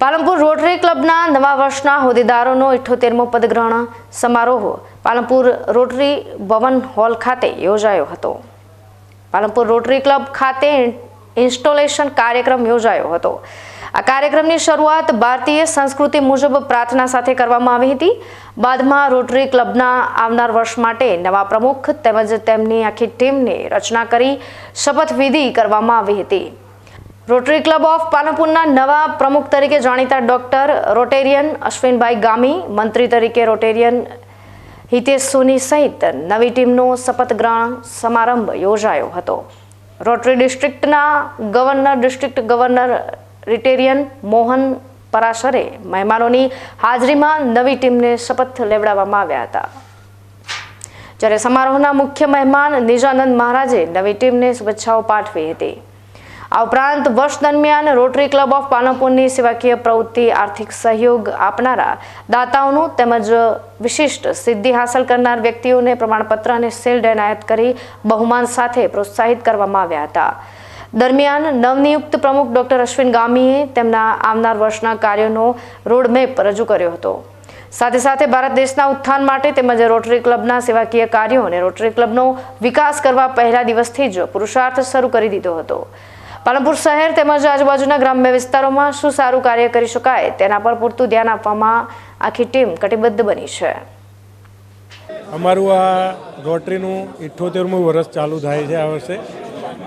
Palanpur rotary ક્લબના નવા વર્ષના હોદ્દેદારોનો ઇઠ્ઠોતેરમો પદગ્રહણ સમારોહ પાલનપુર રોટરી ભવન હોલ ખાતે યોજાયો હતો. પાલનપુર રોટરી ક્લબ ખાતે ઇન્સ્ટોલેશન કાર્યક્રમ યોજાયો હતો. આ કાર્યક્રમની શરૂઆત ભારતીય સંસ્કૃતિ મુજબ પ્રાર્થના સાથે કરવામાં આવી હતી. બાદમાં રોટરી ક્લબના આવનાર વર્ષ માટે નવા પ્રમુખ તેમજ તેમની આખી ટીમની રચના કરી શપથવિધિ કરવામાં આવી હતી. રોટરી ક્લબ ઓફ પાલનપુરના નવા પ્રમુખ તરીકે જાણીતા ડોક્ટર રોટેરિયન અશ્વિનભાઈ ગામી, મંત્રી તરીકે રોટેરિયન હિતેશ સોની સહિત નવી ટીમનો શપથ ગ્રહણ સમારંભ યોજાયો હતો. Rotary ડિસ્ટ્રિક્ટના governor, district governor Rotarian Mohan પરાશરે મહેમાનોની હાજરીમાં નવી ટીમને શપથ લેવડાવવામાં આવ્યા હતા. જ્યારે સમારોહના મુખ્ય મહેમાન નિજાનંદ મહારાજે નવી ટીમને શુભેચ્છાઓ પાઠવી હતી. આ ઉપરાંત વર્ષ દરમિયાન રોટરી ક્લબ ઓફ પાલનપુરની સેવાકીય પ્રવૃત્તિ આર્થિક સહયોગ આપનારા દાતાઓનું તેમજ વિશિષ્ટ સિદ્ધિ હાંસલ કરનાર વ્યક્તિઓને પ્રમાણપત્ર અને શિલ્ડ એનાયત કરી બહુમાન સાથે પ્રોત્સાહિત કરવામાં આવ્યા હતા. દરમિયાન નવનિયુક્ત પ્રમુખ ડોક્ટર અશ્વિન ગામીએ તેમના આવનાર વર્ષના કાર્યોનો રોડમેપ રજૂ કર્યો હતો. સાથે સાથે ભારત દેશના ઉત્થાન માટે તેમજ રોટરી ક્લબના સેવાકીય કાર્યો અને રોટરી ક્લબનો વિકાસ કરવા પહેલા દિવસથી જ પુરુષાર્થ શરૂ કરી દીધો હતો. પાલનપુર શહેર તેમજ આજુબાજુના ગ્રામ્ય વિસ્તારોમાં શું સારું કાર્ય કરી શકાય તેના પર પૂરતું ધ્યાન આપવામાં આખી ટીમ કટિબદ્ધ બની છે. અમારું આ રોટરીનું ઇઠ્ઠોતેરમું વર્ષ ચાલુ થાય છે આ વર્ષે.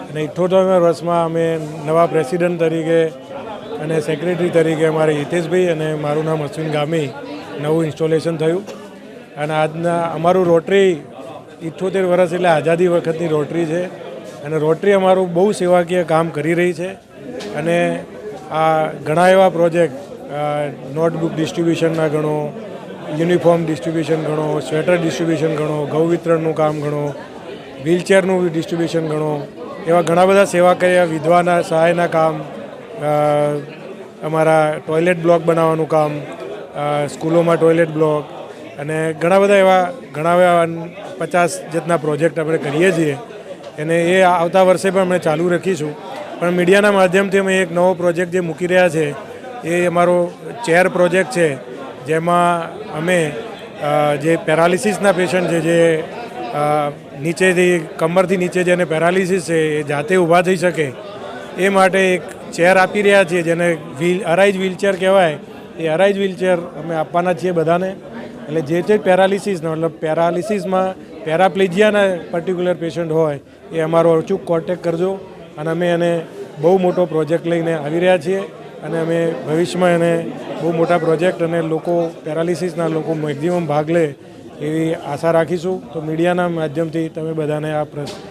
અને ઇઠ્ઠોતેરમા વર્ષમાં અમે નવા પ્રેસિડન્ટ તરીકે અને સેક્રેટરી તરીકે અમારે હિતેશભાઈ અને મારું નામ અશ્વિન ગામી નવું ઇન્સ્ટોલેશન થયું. અને આજના અમારું રોટરી ઇઠ્ઠોતેર વર્ષ એટલે આઝાદી વખતની રોટરી છે. અને રોટરી અમારું બહુ સેવાકીય કામ કરી રહી છે. અને આ ઘણા એવા પ્રોજેક્ટ નોટબુક ડિસ્ટ્રીબ્યુશનના ગણો, યુનિફોર્મ ડિસ્ટ્રીબ્યુશન ગણો, સ્વેટર ડિસ્ટ્રીબ્યુશન ગણો ગૌ વિતરણનું કામ ગણો, વ્હીલચેરનું ડિસ્ટ્રીબ્યુશન ગણો, એવા ઘણા બધા સેવાકીય વિધવાના સહાયના કામ અમારા ટોયલેટ બ્લોક બનાવવાનું કામ સ્કૂલોમાં ટોયલેટ બ્લોક, અને ઘણા બધા એવા, ઘણા એવા પચાસ જેટના પ્રોજેક્ટ આપણે કરીએ છીએ. અને એ આવતા વર્ષે પણ અમે ચાલુ રાખીશું. પણ મીડિયાના માધ્યમથી અમે એક નવો પ્રોજેક્ટ જે મૂકી રહ્યા છે, એ અમારો ચેર પ્રોજેક્ટ છે, જેમાં અમે જે પેરાલિસિસના પેશન્ટ છે, જે નીચેથી, કમરથી નીચે જેને પેરાલિસિસ છે, એ જાતે ઊભા થઈ શકે. એ માટે એક ચેર આપી રહ્યા છીએ, જેને વ્હીલ, અરાઇઝ વ્હીલચેર કહેવાય. એ અરાઇઝ વ્હીલચેર અમે આપવાના છીએ બધાને. એટલે જે તે પેરાલિસિસનો, મતલબ પેરાલિસિસમાં પેરાપ્લેજિયાના પર્ટિક્યુલર પેશન્ટ હોય, એ અમારો અચૂક કોન્ટેક કરજો. અને અમે એને બહુ મોટો પ્રોજેક્ટ લઈને આવી રહ્યા છીએ. અને અમે ભવિષ્યમાં એને બહુ મોટા પ્રોજેક્ટ અને લોકો પેરાલિસિસના લોકો મેક્ઝિમમ ભાગ લે એવી આશા રાખીશું. તો મીડિયાના માધ્યમથી તમે બધાને આ પ્રશ્ન